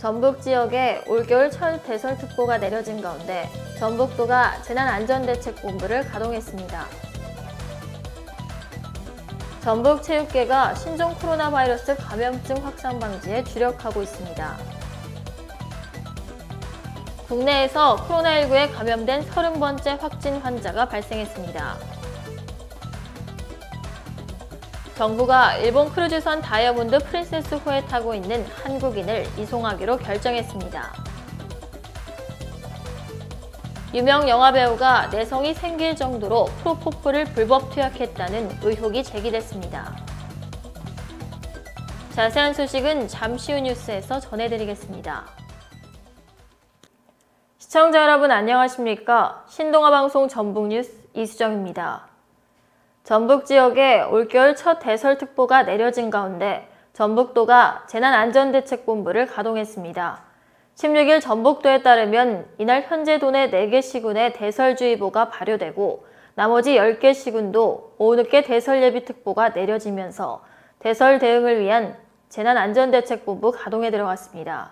전북 지역에 올겨울 첫 대설특보가 내려진 가운데 전북도가 재난안전대책본부를 가동했습니다. 전북체육계가 신종 코로나 바이러스 감염증 확산 방지에 주력하고 있습니다. 국내에서 코로나19에 감염된 30번째 확진 환자가 발생했습니다. 정부가 일본 크루즈선 다이아몬드 프린세스 호에 타고 있는 한국인을 이송하기로 결정했습니다. 유명 영화배우가 내성이 생길 정도로 프로포폴을 불법 투약했다는 의혹이 제기됐습니다. 자세한 소식은 잠시 후 뉴스에서 전해드리겠습니다. 시청자 여러분 안녕하십니까? 신동아 방송 전북 뉴스 이수정입니다. 전북 지역에 올겨울 첫 대설특보가 내려진 가운데 전북도가 재난안전대책본부를 가동했습니다. 16일 전북도에 따르면 이날 현재 도내 4개 시군에 대설주의보가 발효되고 나머지 10개 시군도 오후 늦게 대설예비특보가 내려지면서 대설 대응을 위한 재난안전대책본부 가동에 들어갔습니다.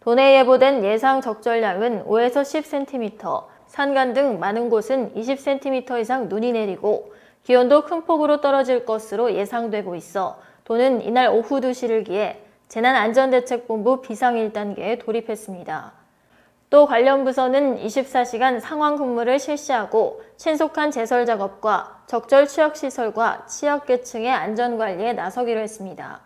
도내에 예보된 예상 적절량은 5에서 10cm, 산간 등 많은 곳은 20cm 이상 눈이 내리고 기온도 큰 폭으로 떨어질 것으로 예상되고 있어 도는 이날 오후 2시를 기해 재난안전대책본부 비상 1단계에 돌입했습니다. 또 관련 부서는 24시간 상황 근무를 실시하고 신속한 제설 작업과 적절 취약시설과 취약계층의 안전관리에 나서기로 했습니다.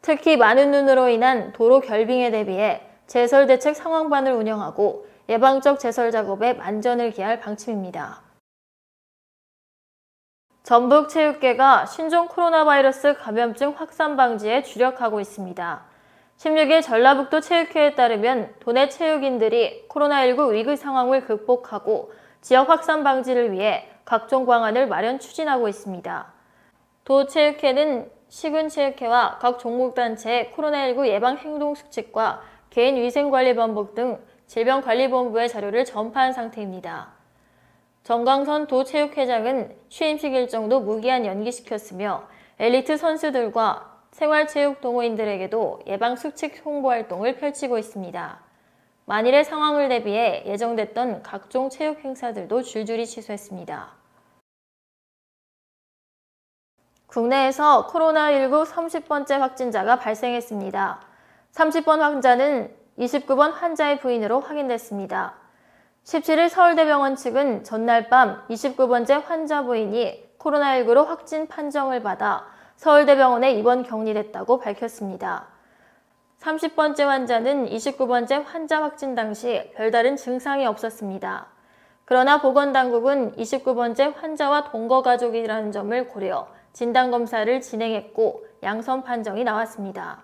특히 많은 눈으로 인한 도로 결빙에 대비해 제설 대책 상황반을 운영하고 예방적 제설 작업에 만전을 기할 방침입니다. 전북체육계가 신종 코로나 바이러스 감염증 확산 방지에 주력하고 있습니다. 16일 전라북도 체육회에 따르면 도내 체육인들이 코로나19 위기 상황을 극복하고 지역 확산 방지를 위해 각종 방안을 마련 추진하고 있습니다. 도체육회는 시군체육회와 각 종목단체의 코로나19 예방 행동 수칙과 개인 위생관리 방법 등 질병관리본부의 자료를 전파한 상태입니다. 정광선 도체육회장은 취임식 일정도 무기한 연기시켰으며 엘리트 선수들과 생활체육 동호인들에게도 예방 수칙 홍보 활동을 펼치고 있습니다. 만일의 상황을 대비해 예정됐던 각종 체육 행사들도 줄줄이 취소했습니다. 국내에서 코로나19 30번째 확진자가 발생했습니다. 30번 환자는 29번 환자의 부인으로 확인됐습니다. 17일 서울대병원 측은 전날 밤 29번째 환자 부인이 코로나19로 확진 판정을 받아 서울대병원에 입원 격리됐다고 밝혔습니다. 30번째 환자는 29번째 환자 확진 당시 별다른 증상이 없었습니다. 그러나 보건당국은 29번째 환자와 동거 가족이라는 점을 고려 진단검사를 진행했고 양성 판정이 나왔습니다.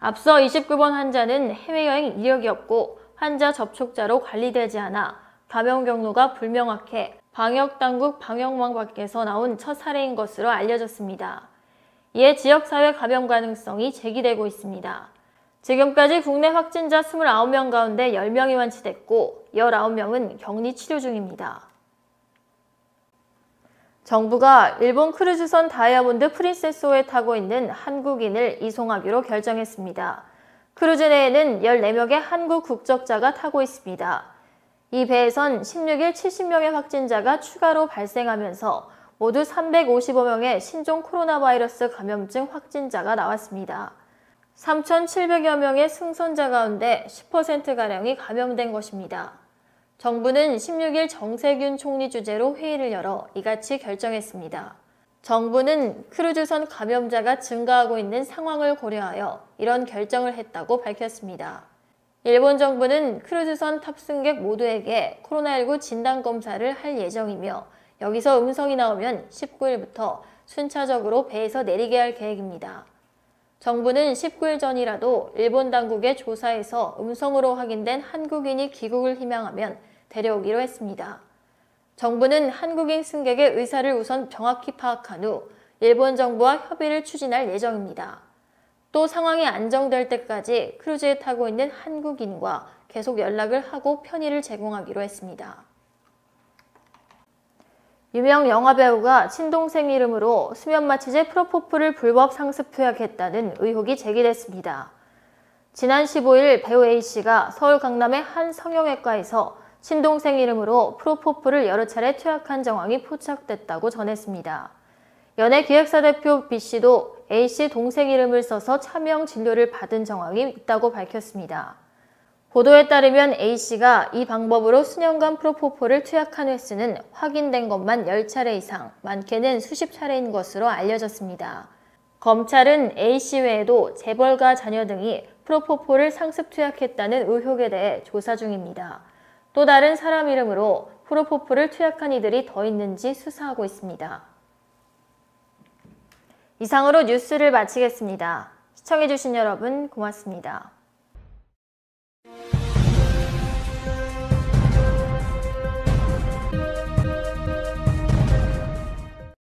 앞서 29번 환자는 해외여행 이력이 없고 환자 접촉자로 관리되지 않아 감염 경로가 불명확해 방역당국 방역망 밖에서 나온 첫 사례인 것으로 알려졌습니다. 이에 지역사회 감염 가능성이 제기되고 있습니다. 지금까지 국내 확진자 29명 가운데 10명이 완치됐고 19명은 격리 치료 중입니다. 정부가 일본 크루즈선 다이아몬드 프린세스호에 타고 있는 한국인을 이송하기로 결정했습니다. 크루즈 내에는 14명의 한국 국적자가 타고 있습니다. 이 배에선 16일 70명의 확진자가 추가로 발생하면서 모두 355명의 신종 코로나 바이러스 감염증 확진자가 나왔습니다. 3,700여 명의 승선자 가운데 10%가량이 감염된 것입니다. 정부는 16일 정세균 총리 주재로 회의를 열어 이같이 결정했습니다. 정부는 크루즈선 감염자가 증가하고 있는 상황을 고려하여 이런 결정을 했다고 밝혔습니다. 일본 정부는 크루즈선 탑승객 모두에게 코로나19 진단검사를 할 예정이며 여기서 음성이 나오면 19일부터 순차적으로 배에서 내리게 할 계획입니다. 정부는 19일 전이라도 일본 당국의 조사에서 음성으로 확인된 한국인이 귀국을 희망하면 데려오기로 했습니다. 정부는 한국인 승객의 의사를 우선 정확히 파악한 후 일본 정부와 협의를 추진할 예정입니다. 또 상황이 안정될 때까지 크루즈에 타고 있는 한국인과 계속 연락을 하고 편의를 제공하기로 했습니다. 유명 영화배우가 친동생 이름으로 수면마취제 프로포폴을 불법 상습 투약했다는 의혹이 제기됐습니다. 지난 15일 배우 A씨가 서울 강남의 한 성형외과에서 친동생 이름으로 프로포폴을 여러 차례 투약한 정황이 포착됐다고 전했습니다. 연예기획사 대표 B씨도 A씨 동생 이름을 써서 차명 진료를 받은 정황이 있다고 밝혔습니다. 보도에 따르면 A씨가 이 방법으로 수년간 프로포폴을 투약한 횟수는 확인된 것만 10차례 이상, 많게는 수십 차례인 것으로 알려졌습니다. 검찰은 A씨 외에도 재벌가 자녀 등이 프로포폴을 상습 투약했다는 의혹에 대해 조사 중입니다. 또 다른 사람 이름으로 프로포폴을 투약한 이들이 더 있는지 수사하고 있습니다. 이상으로 뉴스를 마치겠습니다. 시청해주신 여러분 고맙습니다.